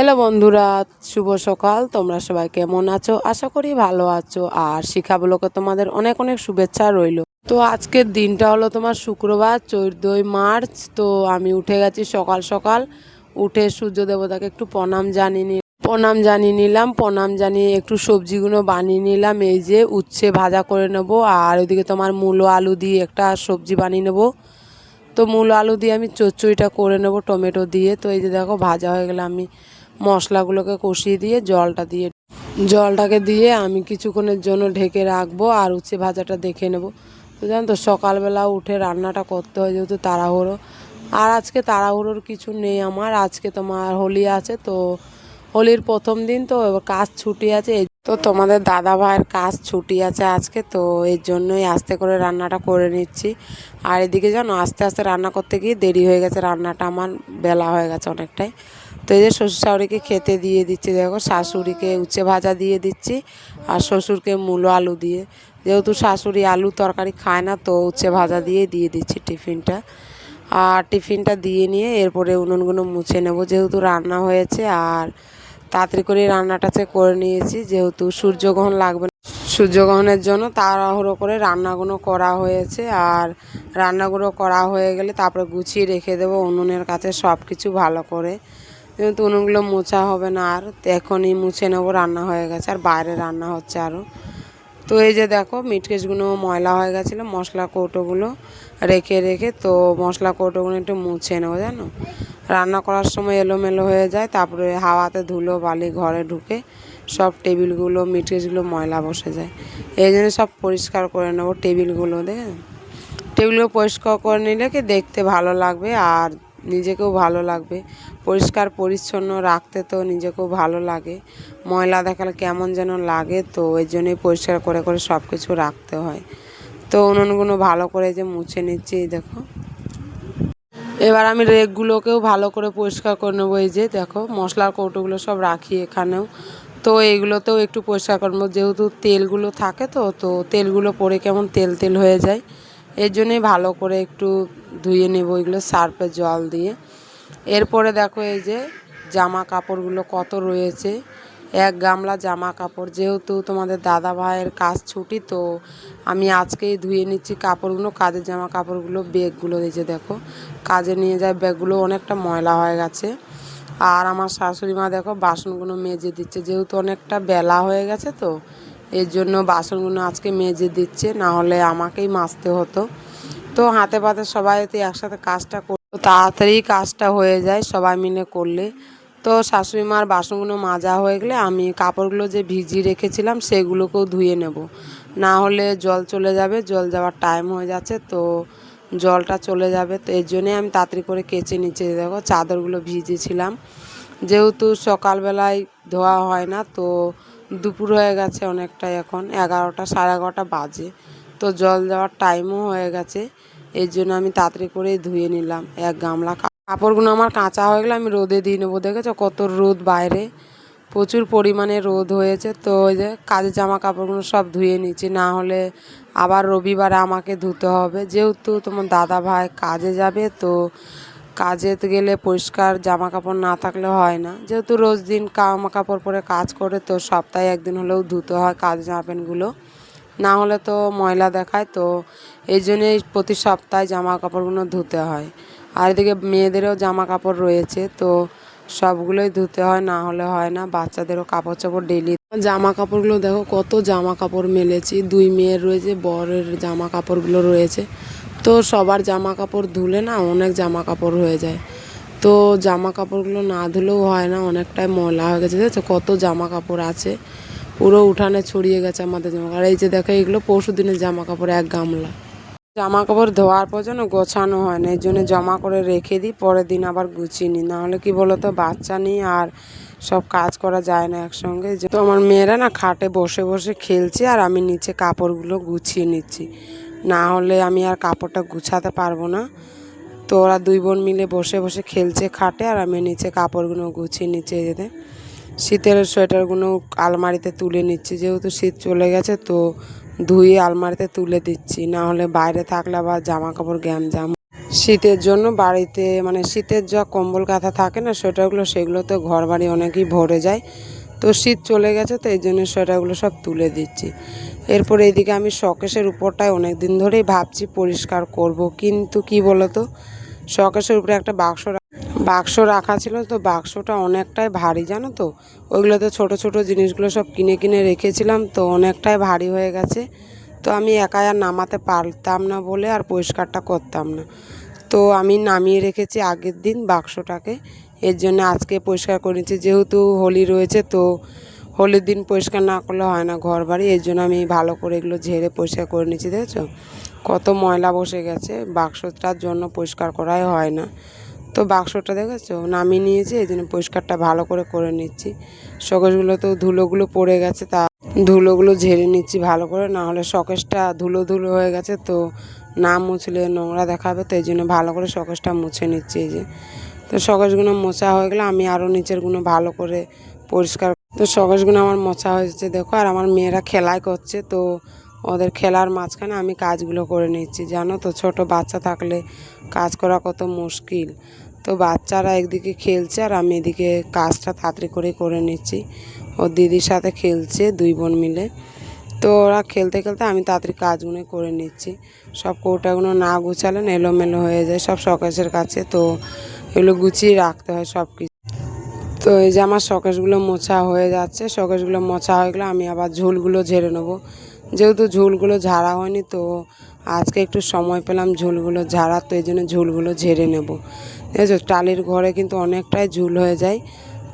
Hello বন্ধুরা, শুভ সকাল। তোমরা সবাই কেমন আছো? আশা করি ভালো আছো। আর শিখাগুলোকে তোমাদের অনেক অনেক শুভেচ্ছা রইল। তো আজকের দিনটা হলো তোমার শুক্রবার, চৌদ্দই মার্চ। তো আমি উঠে গেছি সকাল সকাল। উঠে সূর্য দেবতাকে একটু প্রণাম জানিয়ে নি প্রণাম জানিয়ে নিলাম। প্রণাম জানিয়ে একটু সবজিগুলো বানিয়ে নিলাম। এই যে উচ্ছে ভাজা করে নেব। আর ওইদিকে তোমার মূলো আলু দিয়ে একটা সবজি বানিয়ে নেব। তো মূল আলু দিয়ে আমি চচ্চড়িটা করে নেব টমেটো দিয়ে। তো এই যে দেখো, ভাজা হয়ে গেলে আমি। মশলাগুলোকে কষিয়ে দিয়ে জলটা দিয়ে জলটাকে দিয়ে আমি কিছুক্ষণের জন্য ঢেকে রাখব আর উচ্ছে ভাজাটা দেখে নেব। তো জানো তো, সকালবেলা উঠে রান্নাটা করতে হয় যেহেতু তাড়াহুড়ো। আর আজকে তাড়াহুড়োর কিছু নেই আমার, আজকে তোমার হোলি আছে তো হোলির প্রথম দিন তো কাজ ছুটি আছে। তো তোমাদের দাদা ভাইয়ের কাজ ছুটি আছে আজকে তো এর জন্যই আস্তে করে রান্নাটা করে নিচ্ছি। আর এদিকে জানো, আস্তে আস্তে রান্না করতে গিয়ে দেরি হয়ে গেছে, রান্নাটা আমার বেলা হয়ে গেছে অনেকটাই। তো এই যে শ্বশুর শাশুড়িকে খেতে দিয়ে দিচ্ছি, দেখো শাশুড়িকে উচ্ছে ভাজা দিয়ে দিচ্ছি আর শ্বশুরকে মূলো আলু দিয়ে। যেহেতু শাশুড়ি আলু তরকারি খায় না, তো উচ্ছে ভাজা দিয়ে দিয়ে দিচ্ছি টিফিনটা। আর টিফিনটা দিয়ে নিয়ে এরপরে উনুনগুলো মুছে নেব, যেহেতু রান্না হয়েছে আর তাড়াতাড়ি করে রান্নাটা করে নিয়েছি, যেহেতু সূর্যগ্রহণ লাগবে। সূর্যগ্রহণের জন্য তাড়াহুড়ো করে রান্নাগুলো করা হয়েছে আর রান্নাগুলো করা হয়ে গেলে তারপরে গুছিয়ে রেখে দেবো উনুনের কাছে সব কিছু ভালো করে। যেহেতু উনুনগুলো মোছা হবে না। আর এখনই মুছে নেব, রান্না হয়ে গেছে, আর বাইরে রান্না হচ্ছে আরও তো এই যে দেখো মিটকেসগুলো ময়লা হয়ে গেছিল, মশলা কৌটোগুলো রেখে রেখে, তো মশলা কৌটোগুলো একটু মুছে নেব, জানো? রান্না করার সময় এলোমেলো হয়ে যায়, তারপরে হাওয়াতে ধুলো, বালি ঘরে ঢুকে সব টেবিলগুলো মিটকেসগুলো ময়লা বসে যায়। এই জন্য সব পরিষ্কার করে নেব টেবিলগুলো দেখে টেবিলগুলো পরিষ্কার করে নিলে কি দেখতে ভালো লাগবে, আর নিজেকেও ভালো লাগবে। পরিষ্কার, পরিচ্ছন্ন রাখতে তো নিজেকেও ভালো লাগে। ময়লা দেখালে কেমন যেন লাগে তো ওই জন্যই পরিষ্কার করে করে সব কিছু রাখতে হয়। তো উনুনগুলো ভালো করে যে মুছে নিচ্ছি দেখো। এবার আমি রেকগুলোকেও ভালো করে পরিষ্কার করে নেব, এই যে দেখো, মশলার কৌটোগুলো সব রাখি এখানেও। তো এইগুলোতেও একটু পরিষ্কার করব যেহেতু তেলগুলো থাকে তো তো তেলগুলো পরে কেমন তেল তেল হয়ে যায়। এর জন্যই ভালো করে একটু ধুয়ে নেব এগুলো সার্ফের জল দিয়ে। এরপরে দেখো এই যে জামা কাপড়গুলো কত রয়েছে। এক গামলা জামা কাপড়, যেহেতু তোমাদের দাদা ভাইয়ের কাজ ছুটি, তো আমি আজকেই ধুয়ে নিচ্ছি কাপড়গুলো, কাজের জামা কাপড়গুলো, ব্যাগগুলো যে দেখো, কাজে নিয়ে যায় ব্যাগগুলো, অনেকটা ময়লা হয়ে গেছে। আর আমার শাশুড়ি মা দেখো বাসনগুলো মেজে দিচ্ছে, যেহেতু অনেকটা বেলা হয়ে গেছে তো এর জন্য বাসনগুলো আজকে মেজে দিচ্ছে, না হলে আমাকেই মাজতে হতো। তো হাতে পাতে সবাই তো একসাথে কাজটা করতো তাড়াতাড়ি কাজটা হয়ে যায়, সবাই মিলে করলে। তো শাশুড়ি মার বাসনগুলো মাজা হয়ে গেলে আমি কাপড়গুলো যে ভিজিয়ে রেখেছিলাম সেগুলোকেও ধুয়ে নেব। না হলে জল চলে যাবে, জল যাওয়ার টাইম হয়ে যাচ্ছে, তো জলটা চলে যাবে। তো এর জন্যে আমি তাড়াতাড়ি করে কেচে নিচে দেখো চাদরগুলো ভিজেছিলাম। যেহেতু সকালবেলায় ধোয়া হয় না, তো দুপুর হয়ে গেছে অনেকটাই এখন, এগারোটা, সাড়ে এগারোটা বাজে। তো জল দেওয়ার টাইমও হয়ে গেছে, এর জন্য আমি তাড়াতাড়ি করেই ধুয়ে নিলাম। এক গামলা কাপড়গুলো আমার কাঁচা হয়ে গেলে আমি রোদে দিয়ে নেব, দেখেছ? কত রোদ বাইরে। প্রচুর পরিমাণে রোদ হয়েছে, তো ওই যে কাজের জামা কাপড়গুলো সব ধুয়ে নিচ্ছি, না হলে আবার রবিবারে আমাকে ধুতে হবে। যেহেতু তোমার দাদা ভাই কাজে যাবে, তো কাজে গেলে পরিষ্কার জামা কাপড় না থাকলে হয় না। যেহেতু রোজ দিন জামা কাপড় পরে কাজ করে, তো সপ্তাহে একদিন হলেও ধুতে হয় কাজ জামা প্যান্টগুলো। না হলে তো ময়লা দেখায়, তো এই জন্যই প্রতি সপ্তাহে জামা কাপড়গুলো ধুতে হয়। আর এদিকে মেয়েদেরও জামা কাপড় রয়েছে, তো সবগুলোই ধুতে হয়, না হলে হয় না। বাচ্চাদেরও কাপড় চাপড় ডেলি জামা কাপড়গুলো দেখো কত জামা কাপড় মেলেছি। দুই মেয়ের রয়েছে, বরের জামা কাপড়গুলো রয়েছে। তো সবার জামা কাপড় ধুলে না অনেক জামা কাপড় হয়ে যায়। তো জামা কাপড়গুলো না ধুলেও হয় না, অনেকটাই ময়লা হয়ে গেছে দেখছ কত জামা কাপড় আছে। পুরো উঠানে ছড়িয়ে গেছে আমাদের জামা কাপড় এই যে দেখো, এগুলো পরশু দিনের জামা কাপড় এক গামলা। জামা কাপড় ধোয়ার পর যেন গোছানো হয় না, এই জন্য জমা করে রেখে দিই, পরের দিন আবার গুছিয়ে নিই। নাহলে কি বলতো, বাচ্চা নিই আর সব কাজ করা যায় না একসঙ্গে। তো আমার মেয়েরা না খাটে বসে বসে খেলছে, আর আমি নিচে কাপড়গুলো গুছিয়ে নিচ্ছি। না হলে আমি আর কাপড়টা গুছাতে পারব না। তো ওরা দুই বোন মিলে বসে বসে খেলছে, খাটে, আর আমি নিচে কাপড়গুলো গুছিয়ে নিচে যেতে। শীতের সোয়েটারগুলো আলমারিতে তুলে নিচ্ছি, যেহেতু শীত চলে গেছে তো ধুয়ে আলমারিতে তুলে দিচ্ছি। না হলে বাইরে থাকলে আবার জামা কাপড় গ্যাম জাম শীতের জন্য বাড়িতে মানে শীতের যা কম্বল কাঁথা থাকে না, সোয়েটারগুলো সেগুলোতে ঘর বাড়ি অনেকই ভরে যায়। তো শীত চলে গেছে, তো এই জন্য সোয়েটারগুলো সব তুলে দিচ্ছি। এরপর এইদিকে আমি শকেশের উপরটায় অনেক দিন ধরেই ভাবছি পরিষ্কার করব, কিন্তু কি বলতো? শকেশের উপরে একটা বাক্স বাক্স রাখা ছিল, তো বাক্সটা অনেকটাই ভারী, জানো তো? ওইগুলোতে ছোট ছোট জিনিসগুলো সব কিনে কিনে রেখেছিলাম, তো অনেকটাই ভারী হয়ে গেছে। তো আমি একাই আর নামাতে পারতাম না বলে আর পরিষ্কারটা করতাম না। তো আমি নামিয়ে রেখেছি আগের দিন বাক্সটাকে এর জন্য আজকে পরিষ্কার করে নিচ্ছি। যেহেতু হোলি রয়েছে, তো হোলির দিন পরিষ্কার না করলে হয় না ঘর বাড়ি এর জন্য আমি ভালো করে এগুলো ঝেড়ে পরিষ্কার করে নিচ্ছি, দেখেছ? কত ময়লা বসে গেছে, বাক্সটার জন্য পরিষ্কার করাই হয় না। তো বাক্সটা দেখেছ? নামিয়ে নিয়েছি, এই জন্য পরিষ্কারটা ভালো করে করে নিচ্ছি। শকেশগুলো তো ধুলোগুলো পড়ে গেছে, তা ধুলোগুলো ঝেড়ে নিচ্ছি ভালো করে। না হলে শকেশটা ধুলো ধুলো হয়ে গেছে, তো না মুছলে নোংরা দেখাবে, তো এই জন্য ভালো করে শকেশটা মুছে নিচ্ছি, এই যে। তো শকেশগুলো মোছা হয়ে গেলে আমি আরও নিচেরগুলো ভালো করে পরিষ্কার তো শকেশগুলো আমার মোছা হয়েছে, দেখো, আর আমার মেয়েরা খেলাই করছে, তো ওদের খেলার মাঝখানে আমি কাজগুলো করে নিচ্ছি। জানো তো, ছোট বাচ্চা থাকলে কাজ করা কত মুশকিল। তো বাচ্চারা একদিকে খেলছে আর আমি এদিকে কাজটা তাড়াতাড়ি করে করে নিচ্ছি। ও দিদির সাথে খেলছে, দুই বোন মিলে। তো ওরা খেলতে খেলতে আমি তাড়াতাড়ি কাজগুলো করে নিচ্ছি। সব কৌটাগুলো না গুছালেন এলোমেলো হয়ে যায়, সব শকেশের কাছে। তো এগুলো গুছিয়ে রাখতে হয় সব কিছু তো এই যে আমার শকেশগুলো মোছা হয়ে যাচ্ছে শকেশগুলো মোছা হয়ে গেলে আমি আবার ঝুলগুলো ঝেড়ে নেব। যেহেতু ঝুলগুলো ঝাড়া হয়নি তো আজকে একটু সময় পেলাম ঝুলগুলো ঝাড়া, তো এই জন্য ঝুলগুলো ঝেড়ে নেব। দেখেছ টালির ঘরে কিন্তু অনেকটাই ঝুল হয়ে যায়,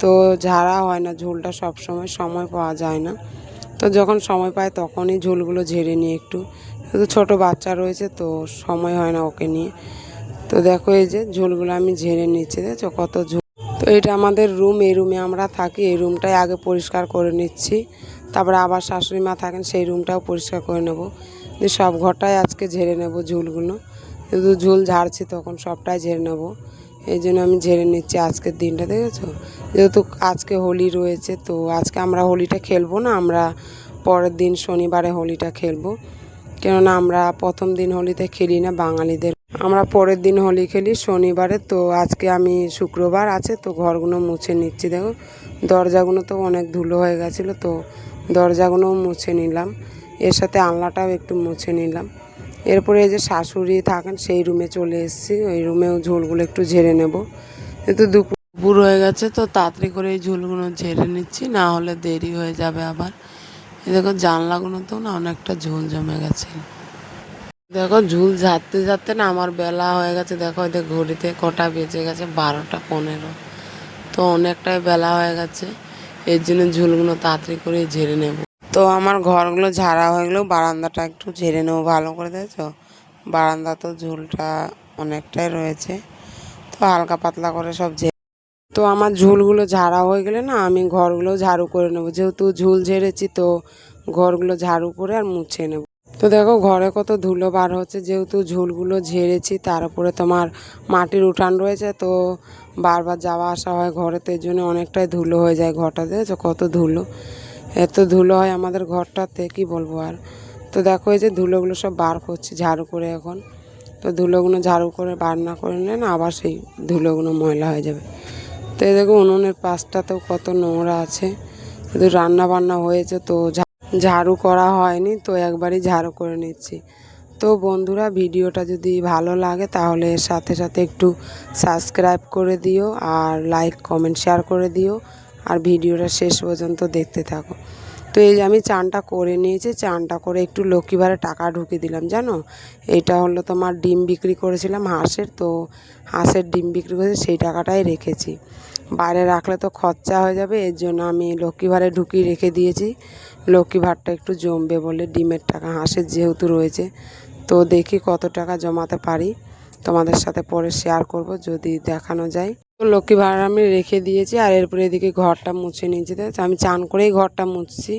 তো ঝাড়া হয় না, ঝুলটা সব সময় সময় পাওয়া যায় না। তো যখন সময় পায় তখনই ঝুলগুলো ঝেড়ে নিই একটু। ছোটো বাচ্চা রয়েছে তো সময় হয় না ওকে নিয়ে। তো দেখো এই যে ঝুলগুলো আমি ঝেড়ে নিচ্ছি, দেখছ? কত ঝুল। তো এটা আমাদের রুম, এই রুমে আমরা থাকি, এই রুমটাই আগে পরিষ্কার করে নিচ্ছি। তারপরে আবার শাশুড়ি মা থাকেন, সেই রুমটাও পরিষ্কার করে নেব। যে সব ঘরটাই আজকে ঝেড়ে নেব ঝুলগুলো। শুধু ঝুল ঝাড়ছি, তখন সবটাই ঝেড়ে নেব। এই জন্য আমি ঝেড়ে নিচ্ছি আজকের দিনটা, দেখেছ? যেহেতু আজকে হোলি রয়েছে, তো আজকে আমরা হোলিটা খেলব না, আমরা পরের দিন শনিবারে হোলিটা খেলব। কেননা আমরা প্রথম দিন হোলিতে খেলি না, বাঙালিদের আমরা পরের দিন হোলি খেলি, শনিবারে। তো আজকে আমি শুক্রবার আছে, তো ঘরগুলো মুছে নিচ্ছি, দেখো। দরজাগুলো তো অনেক ধুলো হয়ে গেছিল, তো দরজাগুলোও মুছে নিলাম। এর সাথে আলনাটাও একটু মুছে নিলাম। এরপরে এই যে শাশুড়ি থাকেন, সেই রুমে চলে এসেছি। ওই রুমেও ঝোলগুলো একটু ঝেড়ে নেব। কিন্তু দুপুর হয়ে গেছে, তো তাড়াতাড়ি করে এই ঝোলগুলো ঝেড়ে নিচ্ছি, না হলে দেরি হয়ে যাবে আবার। দেখো জানলাগুলোতেও না অনেকটা ঝোল জমে গেছে। দেখো, ঝুল ঝাড়তে ঝাড়তে না আমার বেলা হয়ে গেছে। দেখো এদের ঘড়িতে কটা বেজে গেছে, বারোটা পনেরো। তো অনেকটাই বেলা হয়ে গেছে। এর জন্য ঝুলগুলো তাড়াতাড়ি করে ঝেড়ে নেব। তো আমার ঘরগুলো ঝাড়া হয়ে গেলেও বারান্দাটা একটু ঝেড়ে নেব, ভালো করে, দেখছ? বারান্দা তো ঝুলটা অনেকটাই রয়েছে। তো হালকা পাতলা করে সব ঝেড়ে তো আমার ঝুলগুলো ঝাড়া হয়ে গেলে না আমি ঘরগুলো ঝাড়ু করে নেব। যেহেতু ঝুল ঝেড়েছি, তো ঘরগুলো ঝাড়ু করে আর মুছে নেব। তো দেখো, ঘরে কত ধুলো বার হচ্ছে, যেহেতু ঝুলগুলো ঝেড়েছি, তার উপরে তোমার মাটির উঠান রয়েছে, তো বারবার যাওয়া আসা হয় ঘরে, তো এর জন্য অনেকটাই ধুলো হয়ে যায় ঘরটাতে দেখেছ কত ধুলো? এত ধুলো হয় আমাদের ঘরটাতে, কি বলব আর? তো দেখো, এই যে ধুলোগুলো সব বার করছি ঝাড়ু করে এখন, তো ধুলোগুলো ঝাড়ু করে বার না করে নিলে না আবার সেই ধুলোগুলো ময়লা হয়ে যাবে। তো এই দেখো, উনুনের পাশটাতেও কত নোংরা আছে, শুধু রান্না বান্না হয়েছে, তো ঝাড়ু করা হয়নি, তো একবারই ঝাড়ু করে নিচ্ছি। তো বন্ধুরা, ভিডিওটা যদি ভালো লাগে তাহলে সাথে সাথে একটু সাবস্ক্রাইব করে দিও আর লাইক, কমেন্ট, শেয়ার করে দিও আর ভিডিওটা শেষ পর্যন্ত দেখতে থাকো। তো এই যে আমি চানটা করে নিয়েছি, চানটা করে একটু লক্ষ্মীবারে টাকা ঢুকে দিলাম, জানো? এটা হলো তোমার ডিম বিক্রি করেছিলাম হাঁসের, তো হাঁসের ডিম বিক্রি করে সেই টাকাটাই রেখেছি। বাইরে রাখলে তো খরচা হয়ে যাবে, এর জন্য আমি লক্ষ্মীবারে ঢুকিয়ে রেখে দিয়েছি। লক্ষ্মী ভাতটা একটু জমবে বলে ডিমের টাকা, হাঁসের যেহেতু রয়েছে, তো দেখি কত টাকা জমাতে পারি। তোমাদের সাথে পরে শেয়ার করব, যদি দেখানো যায়। তো লক্ষ্মী ভাড় আমি রেখে দিয়েছি, আর এরপরে এদিকে ঘরটা মুছে নিয়েছি। তো আমি চান করেই ঘরটা মুছছি।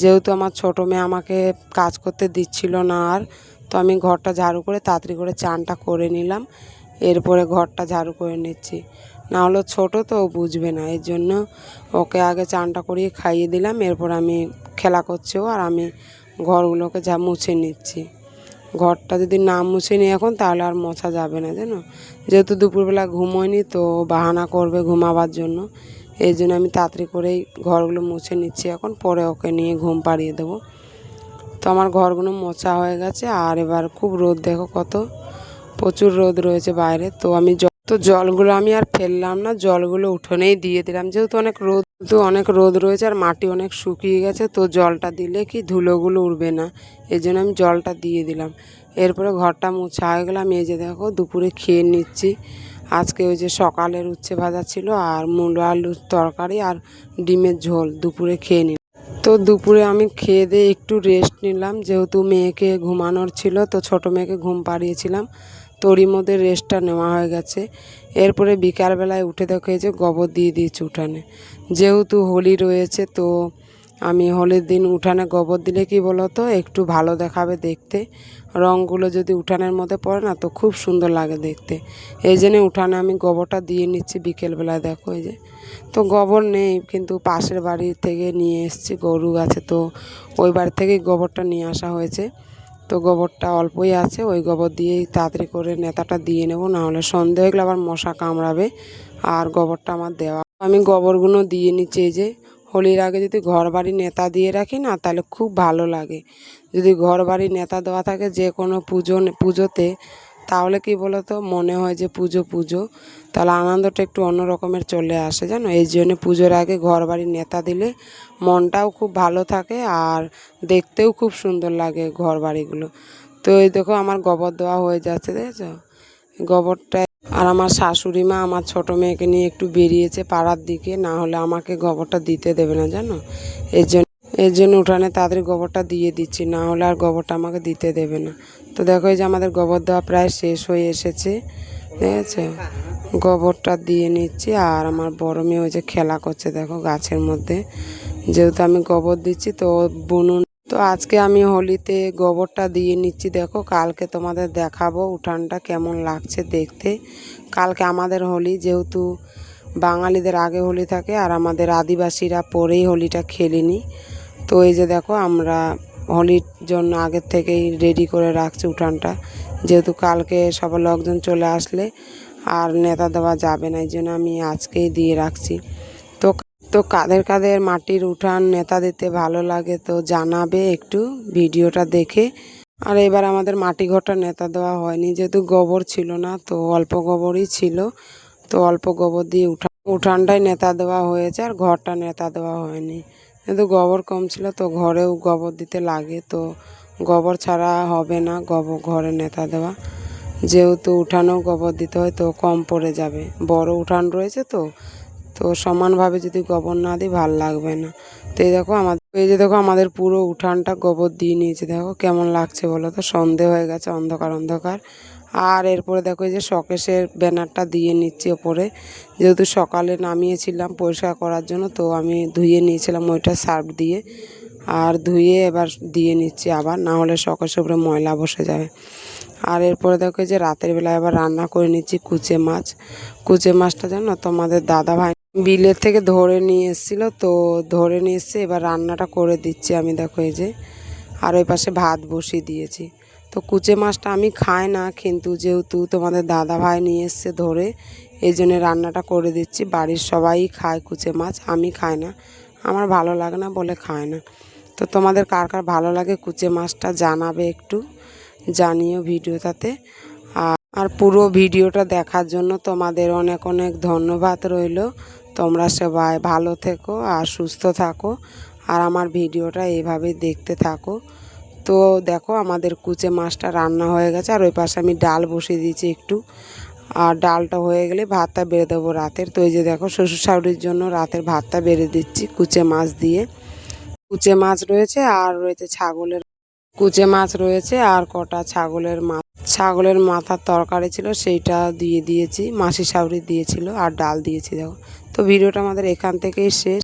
যেহেতু আমার ছোটো মেয়ে আমাকে কাজ করতে দিচ্ছিল না আর, তো আমি ঘরটা ঝাড়ু করে তাড়াতাড়ি করে চানটা করে নিলাম। এরপরে ঘরটা ঝাড়ু করে নিচ্ছি। না হলে ছোটো তো ও বুঝবে না। এর জন্য ওকে আগে চানটা করিয়ে খাইয়ে দিলাম, এরপর আমি খেলা করছি ও আর আমি ঘরগুলোকে যা মুছে নিচ্ছি। ঘরটা যদি না মুছে নিই এখন, তাহলে আর মোছা যাবে না, জানো? যেহেতু দুপুরবেলা ঘুমোয়নি তো বাহানা করবে ঘুমাবার জন্য। এই জন্য আমি তাড়াতাড়ি করেই ঘরগুলো মুছে নিচ্ছি এখন, পরে ওকে নিয়ে ঘুম পাড়িয়ে দেবো। তো আমার ঘরগুলো মোছা হয়ে গেছে, আর এবার খুব রোদ, দেখো কত প্রচুর রোদ রয়েছে বাইরে। তো আমি তো জলগুলো আমি আর ফেললাম না, জলগুলো উঠোনেই দিয়ে দিলাম। যেহেতু অনেক রোদ, তো অনেক রোদ রয়েছে আর মাটি অনেক শুকিয়ে গেছে, তো জলটা দিলে কি ধুলোগুলো উঠবে না, এই জন্য আমি জলটা দিয়ে দিলাম। এরপরে ঘরটা মুছা হয়ে গেলাম এই যে দেখো দুপুরে খেয়ে নিচ্ছি। আজকে ওই যে সকালের উচ্ছে ভাজা ছিল আর মূলো আলুর তরকারি আর ডিমের ঝোল, দুপুরে খেয়ে নিলাম। তো দুপুরে আমি খেয়ে দিয়ে একটু রেস্ট নিলাম, যেহেতু মেয়েকে ঘুমানোর ছিল, তো ছোট মেয়েকে ঘুম পাড়িয়েছিলাম। তোরই মধ্যে রেস্টটা নেওয়া হয়ে গেছে। এরপরে বিকালবেলায় উঠে দেখো যে গোবর দিয়ে দিয়েছি উঠানে। যেহেতু হোলি রয়েছে, তো আমি হোলির দিন উঠানে গোবর দিলে কি বলো তো একটু ভালো দেখাবে দেখতে। রঙগুলো যদি উঠানের মধ্যে পড়ে না, তো খুব সুন্দর লাগে দেখতে। এই জন্যে উঠানে আমি গোবরটা দিয়ে নিচ্ছি বিকেলবেলায় দেখো এই যে। তো গোবর নেই, কিন্তু পাশের বাড়ি থেকে নিয়ে এসেছি, গরু আছে তো ওই বাড়ি থেকেই গোবরটা নিয়ে আসা হয়েছে। তো গোবরটা অল্পই আছে, ওই গোবর দিয়েই তাড়াতাড়ি করে নেতাটা দিয়ে নেব, নাহলে সন্ধে হয়ে গেলে আবার মশা কামড়াবে। আর গোবরটা আমার দেওয়া আমি গোবরগুলো দিয়ে নিচ্ছি, এই যে হোলির আগে যদি ঘর বাড়ি নেতা দিয়ে রাখি না, তাহলে খুব ভালো লাগে। যদি ঘর বাড়ি নেতা দেওয়া থাকে, যে কোনো পুজো, পুজোতে তাহলে কি বলো তো মনে হয় যে পুজো পুজো। তাহলে আনন্দটা একটু অন্য রকমের চলে আসে, জানো? এই জন্য পুজোর আগে ঘর বাড়ির নেতা দিলে মনটাও খুব ভালো থাকে আর দেখতেও খুব সুন্দর লাগে ঘর বাড়িগুলো তো এই দেখো আমার গোবর দেওয়া হয়ে যাচ্ছে, দেখেছ? গোবরটা আর আমার শাশুড়ি মা আমার ছোট মেয়েকে নিয়ে একটু বেরিয়েছে পাড়ার দিকে, না হলে আমাকে গোবরটা দিতে দেবে না, জানো? এর জন্য এর জন্য উঠানে তাড়াতাড়ি গোবরটা দিয়ে দিচ্ছি, না হলে আর গোবরটা আমাকে দিতে দেবে না। তো দেখো এই যে আমাদের গোবর দেওয়া প্রায় শেষ হয়ে এসেছে, ঠিক আছে? গোবরটা দিয়ে নিচ্ছি আর আমার বড় মেয়ে ওই যে খেলা করছে দেখো গাছের মধ্যে। যেহেতু আমি গোবর দিচ্ছি তো বুনুন তো আজকে আমি হোলিতে গোবরটা দিয়ে নিচ্ছি দেখো, কালকে তোমাদের দেখাবো উঠানটা কেমন লাগছে দেখতে। কালকে আমাদের হোলি যেহেতু বাঙালিদের আগে হোলি থাকে আর আমাদের আদিবাসীরা পরেই হোলিটা খেলিনি। তো এই যে দেখো, আমরা হোলির জন্য আগের থেকেই রেডি করে রাখছি উঠানটা। যেহেতু কালকে সবার লোকজন চলে আসলে আর নেতা দেওয়া যাবে না, এই জন্য আমি আজকেই দিয়ে রাখছি। তো তো কাদের কাদের মাটির উঠান নেতা দিতে ভালো লাগে তো জানাবে একটু ভিডিওটা দেখে। আর এবার আমাদের মাটি ঘরটা নেতা দেওয়া হয়নি, যেহেতু গোবর ছিল না, তো অল্প গোবরই ছিল। তো অল্প গোবর দিয়ে উঠান উঠানটাই নেতা দেওয়া হয়েছে আর ঘরটা নেতা দেওয়া হয়নি। কিন্তু গোবর কম ছিল তো ঘরেও গোবর দিতে লাগে তো গোবর ছাড়া হবে না, গোবর ঘরে নেতা দেওয়া। যেহেতু উঠানেও গোবর দিতে হয় তো কম পড়ে যাবে। বড় উঠান রয়েছে তো তো সমানভাবে যদি গোবর না দিই ভালো লাগবে না। তো এই দেখো আমাদের, এই যে দেখো আমাদের পুরো উঠানটা গোবর দিয়ে নিয়েছে। দেখো কেমন লাগছে বলো তো? সন্ধে হয়ে গেছে, অন্ধকার অন্ধকার। আর এরপরে দেখো যে শকেশের ব্যানারটা দিয়ে নিচ্ছি ওপরে। যেহেতু সকালে নামিয়েছিলাম পরিষ্কার করার জন্য, তো আমি ধুয়ে নিয়েছিলাম ওইটা সার্ফ দিয়ে। আর ধুয়ে এবার দিয়ে নিচ্ছি আবার, না হলে শকেশের উপরে ময়লা বসে যাবে। আর এরপরে দেখো যে রাতের বেলা এবার রান্না করে নিচ্ছি কুচে মাছ। কুচে মাছটা জানো তোমাদের দাদা ভাই বিলের থেকে ধরে নিয়ে এসেছিল, তো ধরে নিয়ে এসছে এবার রান্নাটা করে দিচ্ছি আমি দেখো এই যে। আর ওই পাশে ভাত বসিয়ে দিয়েছি। তো কুচে মাছটা আমি খাই না, কিন্তু যেহেতু তোমাদের দাদা ভাই নিয়ে এসছে ধরে, এই জন্যে রান্নাটা করে দিচ্ছি। বাড়ির সবাই খায় কুচে মাছ, আমি খাই না। আমার ভালো লাগে না বলে খায় না। তো তোমাদের কার কার ভালো লাগে কুচে মাছটা জানাবে একটু, জানিও ভিডিওটাতে। আর পুরো ভিডিওটা দেখার জন্য তোমাদের অনেক অনেক ধন্যবাদ রইল। তোমরা সবাই ভালো থেকো আর সুস্থ থাকো। আর আমার ভিডিওটা এইভাবেই দেখতে থাকো। তো দেখো আমাদের কুচে মাছটা রান্না হয়ে গেছে, আর ওই পাশে আমি ডাল বসিয়ে দিয়েছি একটু। আর ডালটা হয়ে গেলে ভাতটা বেড়ে দেবো রাতের। তো এই যে দেখো শ্বশুর শাশুড়ির জন্য রাতের ভাতটা বেড়ে দিচ্ছি কুচে মাছ দিয়ে। কুচে মাছ রয়েছে আর রয়েছে ছাগলের কুচে মাছ রয়েছে আর কটা ছাগলের মাছ ছাগলের মাথার তরকারি ছিল সেইটা দিয়ে দিয়েছি, মাসি শাউরি দিয়েছিল আর ডাল দিয়েছি দেখো। তো ভিডিওটা আমাদের এখান থেকেই শেষ।